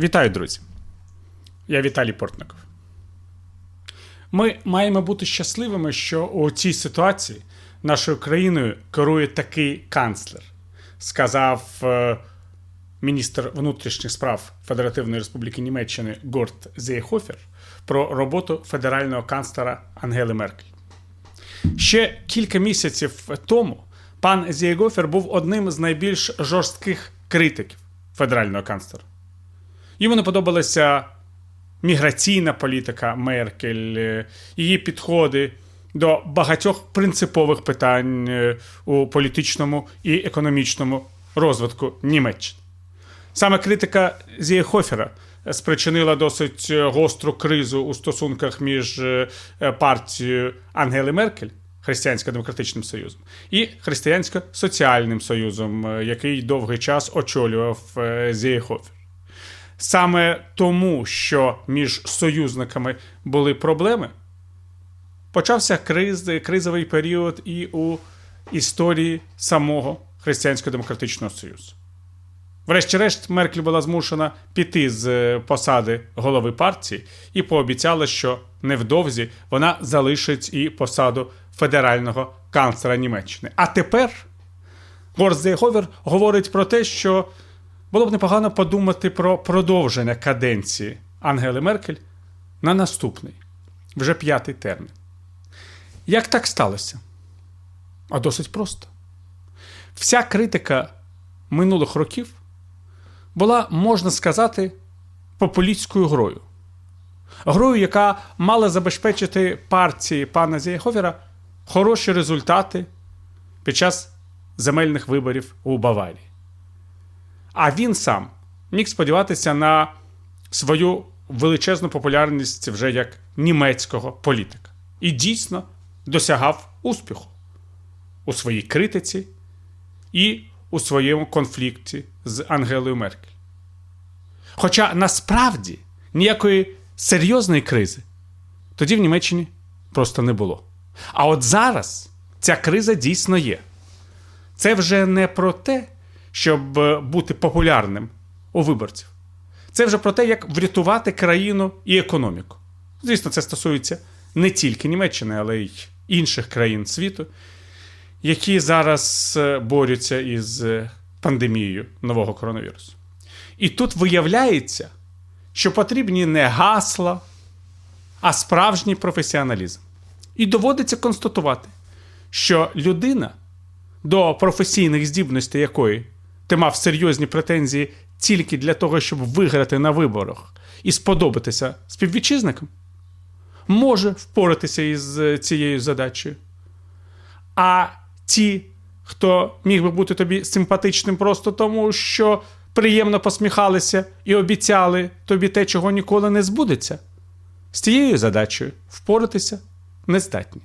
Вітаю, друзі! Я Віталій Портников. Ми маємо бути щасливими, що у цій ситуації нашою країною керує такий канцлер, сказав е, міністр внутрішніх справ Федеративної Республіки Німеччини Горт Зейхофер про роботу федерального канцлера Ангели Меркель. Ще кілька місяців тому пан Зєйгофер був одним з найбільш жорстких критиків федерального канцлера. Йому не подобалася міграційна політика Меркель, е, її підходи до багатьох принципових питань е, у політичному і економічному розвитку Німеччини. Саме критика Зієхофера спричинила досить гостру кризу у стосунках між е, партією Ангели Меркель, Християнсько-демократичним союзом, і Християнсько-соціальним союзом, е, який довгий час очолював е, Зієхофер. Саме тому, що між союзниками були проблеми, почався криз, кризовий період і у історії самого Християнсько-демократичного союзу. Врешті-решт, Меркель була змушена піти з е, посади голови партії і пообіцяла, що невдовзі вона залишить і посаду федерального канцлера Німеччини. А тепер Горст Зейховер говорить про те, що було б непогано подумати про продовження каденції Ангели Меркель на наступний, вже п'ятий термін. Як так сталося? А досить просто. Вся критика минулих років була, можна сказати, популістською грою. Грою, яка мала забезпечити партії пана Зієховера хороші результати під час земельних виборів у Баварії. А він сам міг сподіватися на свою величезну популярність вже як німецького політика. І дійсно досягав успіху у своїй критиці і у своєму конфлікті з Ангелою Меркель. Хоча насправді ніякої серйозної кризи тоді в Німеччині просто не було. А от зараз ця криза дійсно є. Це вже не про те, щоб е, бути популярним у виборців. Це вже про те, як врятувати країну і економіку. Звісно, це стосується не тільки Німеччини, але й інших країн світу, які зараз е, борються із е, пандемією нового коронавірусу. І тут виявляється, що потрібні не гасла, а справжній професіоналізм. І доводиться констатувати, що людина, до професійних здібностей якої ти мав серйозні претензії тільки для того, щоб виграти на виборах і сподобатися співвітчизникам, може впоратися із е, цією задачею. А ті, хто міг би бути тобі симпатичним просто тому, що приємно посміхалися і обіцяли тобі те, чого ніколи не збудеться, з цією задачею впоратися не здатні.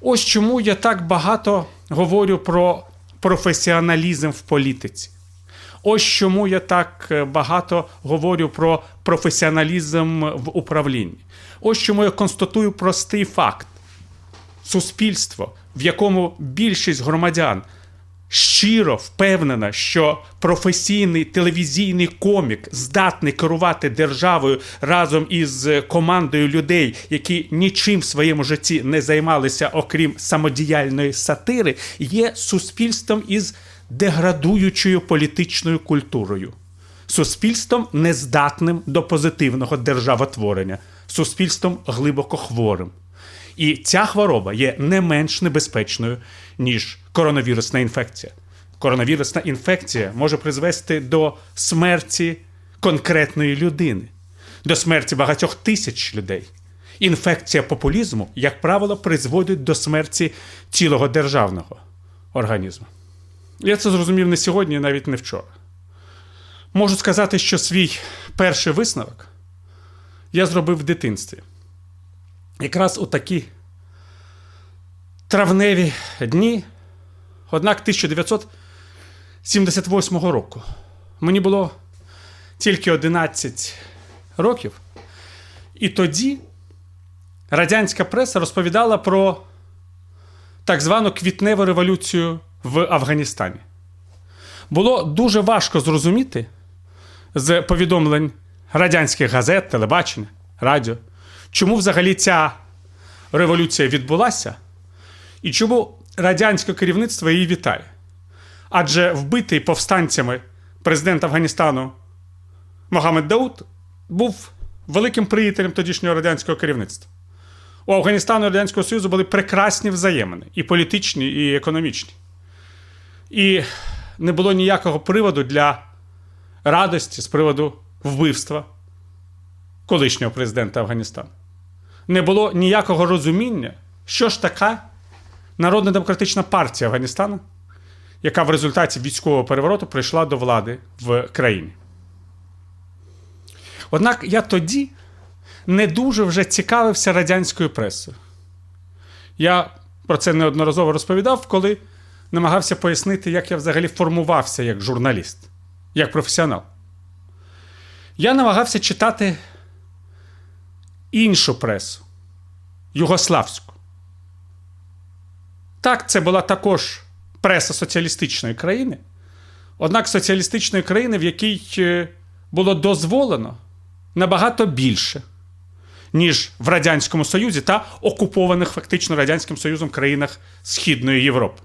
Ось чому я так багато говорю про професіоналізм в політиці. Ось чому я так е, багато говорю про професіоналізм в управлінні. Ось чому я констатую простий факт: суспільство, в якому більшість громадян щиро впевнена, що професійний телевізійний комік здатний керувати державою разом із командою людей, які нічим в своєму житті не займалися, окрім самодіяльної сатири, є суспільством із деградуючою політичною культурою. Суспільством нездатним до позитивного державотворення, суспільством глибоко хворим. І ця хвороба є не менш небезпечною, ніж коронавірусна інфекція. Коронавірусна інфекція може призвести до смерті конкретної людини, до смерті багатьох тисяч людей. Інфекція популізму, як правило, призводить до смерті цілого державного організму. Я це зрозумів не сьогодні, навіть не вчора. Можу сказати, що свій перший висновок я зробив в дитинстві. Якраз у такі травневі дні, однак 1978 року. Мені було тільки 11 років. І тоді радянська преса розповідала про так звану квітневу революцію в Афганістані. Було дуже важко зрозуміти, з повідомлень радянських газет, телебачення, радіо, чому взагалі ця революція відбулася, і чому радянське керівництво її вітає. Адже вбитий повстанцями президент Афганістану Могамед Дауд був великим приятелем тодішнього радянського керівництва. У Афганістану і Радянського Союзу були прекрасні взаємини і політичні, і економічні. І не було ніякого приводу для радості з приводу вбивства колишнього президента Афганістану. Не було ніякого розуміння, що ж така Народна демократична партія Афганістану, яка в результаті військового перевороту прийшла до влади в країні. Однак я тоді не дуже вже цікавився радянською пресою. Я про це неодноразово розповідав, коли намагався пояснити, як я взагалі формувався як журналіст, як професіонал. Я намагався читати іншу пресу, югославську. Так, це була також преса соціалістичної країни, однак соціалістичної країни, в якій е, було дозволено набагато більше, ніж в Радянському Союзі та окупованих фактично Радянським Союзом країнах Східної Європи.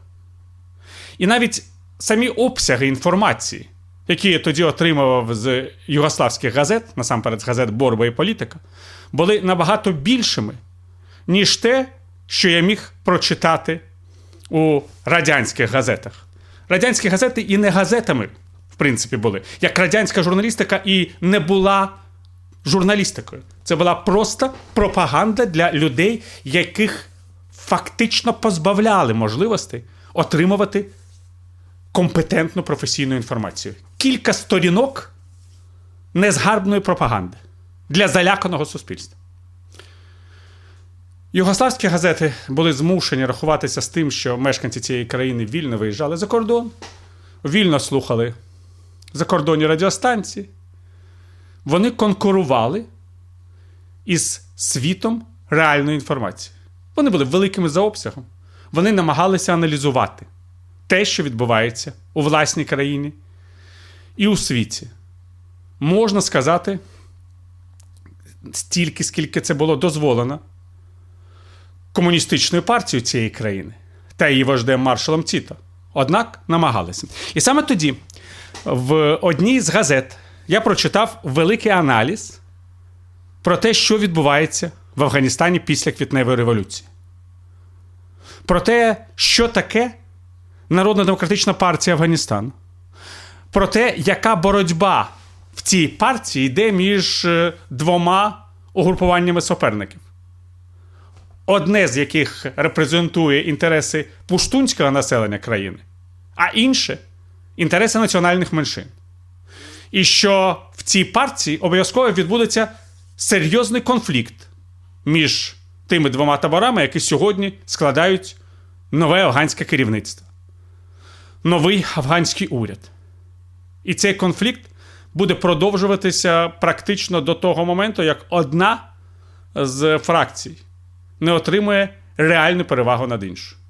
І навіть самі обсяги інформації, які я тоді отримував з югославських газет, насамперед з газет Борба і Політика, були набагато більшими, ніж те, що я міг прочитати у радянських газетах. Радянські газети і не газетами, в принципі, були. Як радянська журналістика і не була журналістикою. Це була просто пропаганда для людей, яких фактично позбавляли можливості отримувати компетентну професійну інформацію. Кілька сторінок незгарбної пропаганди для заляканого суспільства. Югославські газети були змушені рахуватися з тим, що мешканці цієї країни вільно виїжджали за кордон, вільно слухали закордонні радіостанції. Вони конкурували із світом реальної інформації. Вони були великими за обсягом. Вони намагалися аналізувати те, що відбувається у власній країні і у світі. Можна сказати, стільки, скільки це було дозволено комуністичною партією цієї країни та її вождем маршалом Тіто. Однак намагалися. І саме тоді, в одній з газет, я прочитав великий аналіз про те, що відбувається в Афганістані після квітневої революції. Про те, що таке Народна демократична партія Афганістану. Про те, яка боротьба в цій партії йде між е, двома угрупуваннями суперників одне з яких репрезентує інтереси пуштунського населення країни, а інше інтереси національних меншин. І що в цій партії обов'язково відбудеться серйозний конфлікт між тими двома таборами, які сьогодні складають нове афганське керівництво, новий афганський уряд. І цей конфлікт буде продовжуватися практично до того моменту, як одна з фракцій не отримує реальну перевагу над іншою.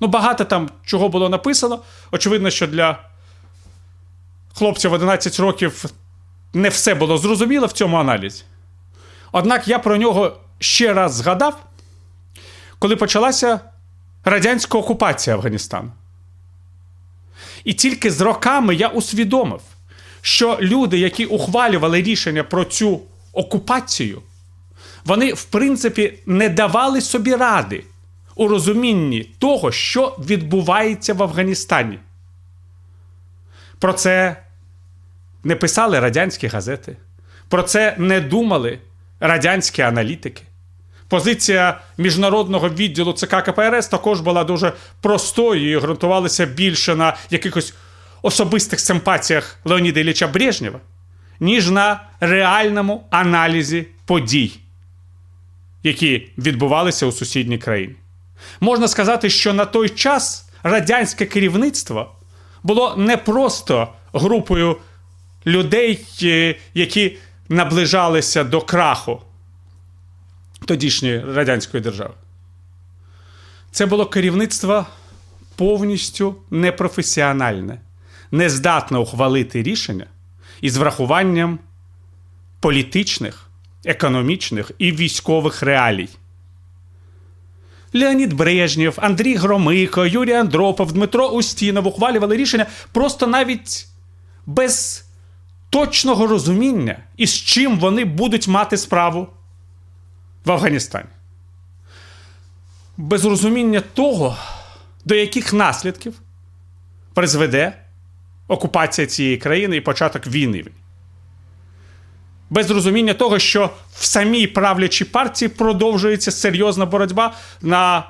Ну, багато там чого було написано. Очевидно, що для хлопців 11 років не все було зрозуміло в цьому аналізі. Однак я про нього ще раз згадав, коли почалася радянська окупація Афганістану. І тільки з роками я усвідомив, що люди, які ухвалювали рішення про цю окупацію, вони, в принципі, не давали собі ради у розумінні того, що відбувається в Афганістані. Про це не писали радянські газети, про це не думали радянські аналітики. Позиція міжнародного відділу ЦК КПРС також була дуже простою і ґрунтувалася більше на якихось особистих симпатіях Леоніда Ілліча Брежнєва, ніж на реальному аналізі подій які відбувалися у сусідній країні. Можна сказати, що на той час радянське керівництво було не просто групою людей, е, які наближалися до краху тодішньої радянської держави. Це було керівництво повністю непрофесіональне, не здатне ухвалити рішення, із врахуванням політичних, економічних і військових реалій. Леонід Брежнєв, Андрій Громико, Юрій Андропов, Дмитро Устінов ухвалювали рішення просто навіть без точного розуміння, із чим вони будуть мати справу в Афганістані. Без розуміння того, до яких наслідків призведе окупація цієї країни і початок війни. Без розуміння того, що в самій правлячій партії продовжується серйозна боротьба на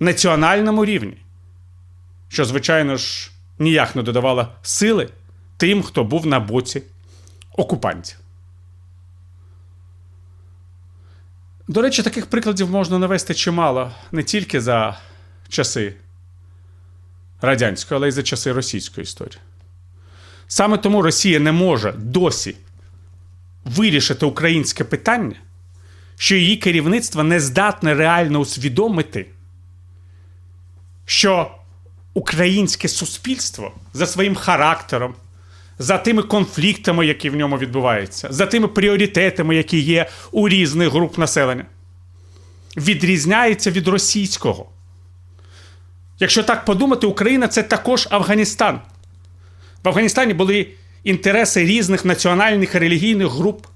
національному рівні, що, звичайно ж, ніяк не додавало сили тим, хто був на боці окупантів. До речі, таких прикладів можна навести чимало не тільки за часи радянської, але й за часи російської історії. Саме тому Росія не може досі вирішити українське питання, що її керівництво не здатне реально усвідомити, що українське суспільство за своїм характером, за тими конфліктами, які в ньому відбуваються, за тими пріоритетами, які є у різних груп населення, відрізняється від російського. Якщо так подумати, Україна це також Афганістан. В Афганістані були інтереси різних національних релігійних груп.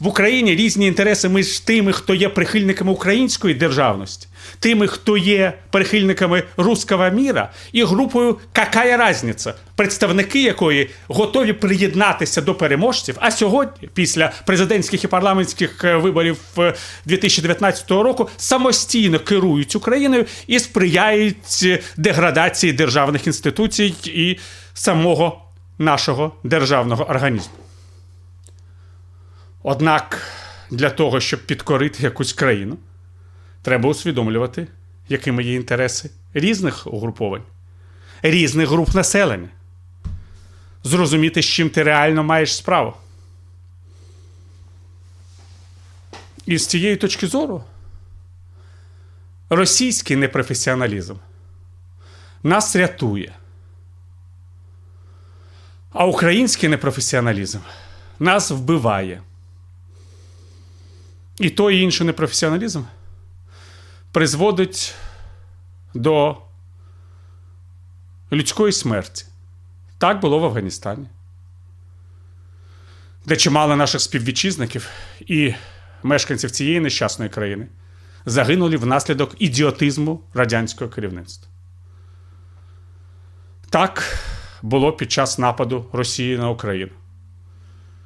В Україні різні інтереси між тими, хто є прихильниками української державності, тими, хто є прихильниками руского міра, і групою «Какая разниця, представники якої готові приєднатися до переможців. А сьогодні, після президентських і парламентських е, виборів е, 2019 року, самостійно керують Україною і сприяють е, деградації державних інституцій і самого нашого державного організму. Однак для того, щоб підкорити якусь країну, треба усвідомлювати, якими є інтереси різних угруповань, різних груп населення. Зрозуміти, з чим ти реально маєш справу. І з цієї точки зору, російський непрофесіоналізм нас рятує. А український непрофесіоналізм нас вбиває. І той і інший непрофесіоналізм призводить до людської смерті. Так було в Афганістані, де чимало наших співвітчизників і мешканців цієї нещасної країни загинули внаслідок ідіотизму радянського керівництва. Так було під час нападу Росії на Україну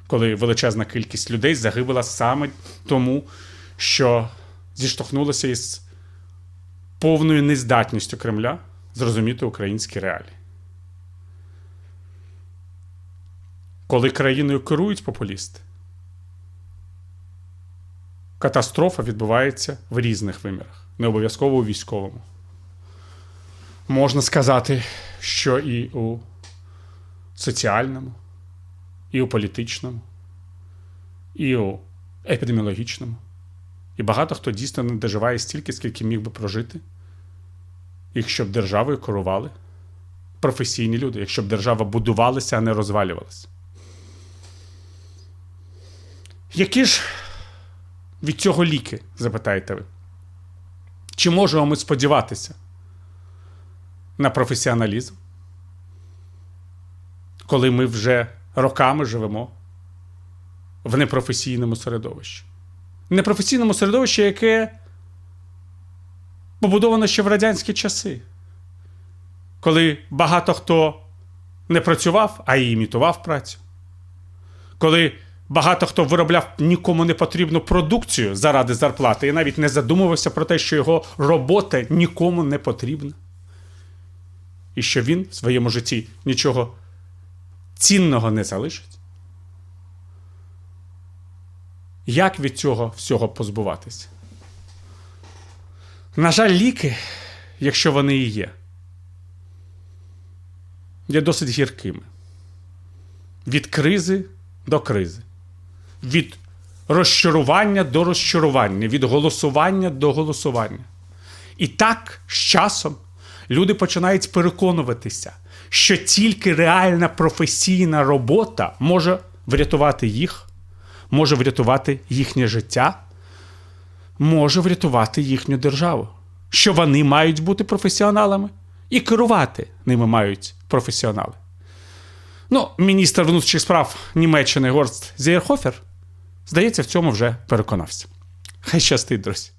коли величезна кількість людей загибла саме тому, що зіштовхнулася із повною нездатністю Кремля зрозуміти українські реалії. Коли країною керують популісти, катастрофа відбувається в різних вимірах, не обов'язково у військовому. Можна сказати, що і у соціальному, і у політичному, і у епідеміологічному. І багато хто дійсно не доживає стільки, скільки міг би прожити, якщо б державою керували професійні люди, якщо б держава будувалася, а не розвалювалася. Які ж від цього ліки, запитаєте ви? Чи можемо ми сподіватися на професіоналізм, коли ми вже роками живемо в непрофесійному середовищі. Непрофесійному середовищі, яке побудовано ще в радянські часи, коли багато хто не працював, а й імітував працю. Коли багато хто виробляв нікому не потрібну продукцію заради зарплати і навіть не задумувався про те, що його робота нікому не потрібна. І що він в своєму житті нічого цінного не залишить. Як від цього всього позбуватися? На жаль, ліки, якщо вони і є, є досить гіркими. Від кризи до кризи, від розчарування до розчарування, від голосування до голосування. І так з часом люди починають переконуватися, що тільки реальна професійна робота може врятувати їх, може врятувати їхнє життя, може врятувати їхню державу. Що вони мають бути професіоналами, і керувати ними мають професіонали. Ну, міністр внутрішніх справ Німеччини Горст Зієрхофер, здається, в цьому вже переконався. Хай щастить, друзі.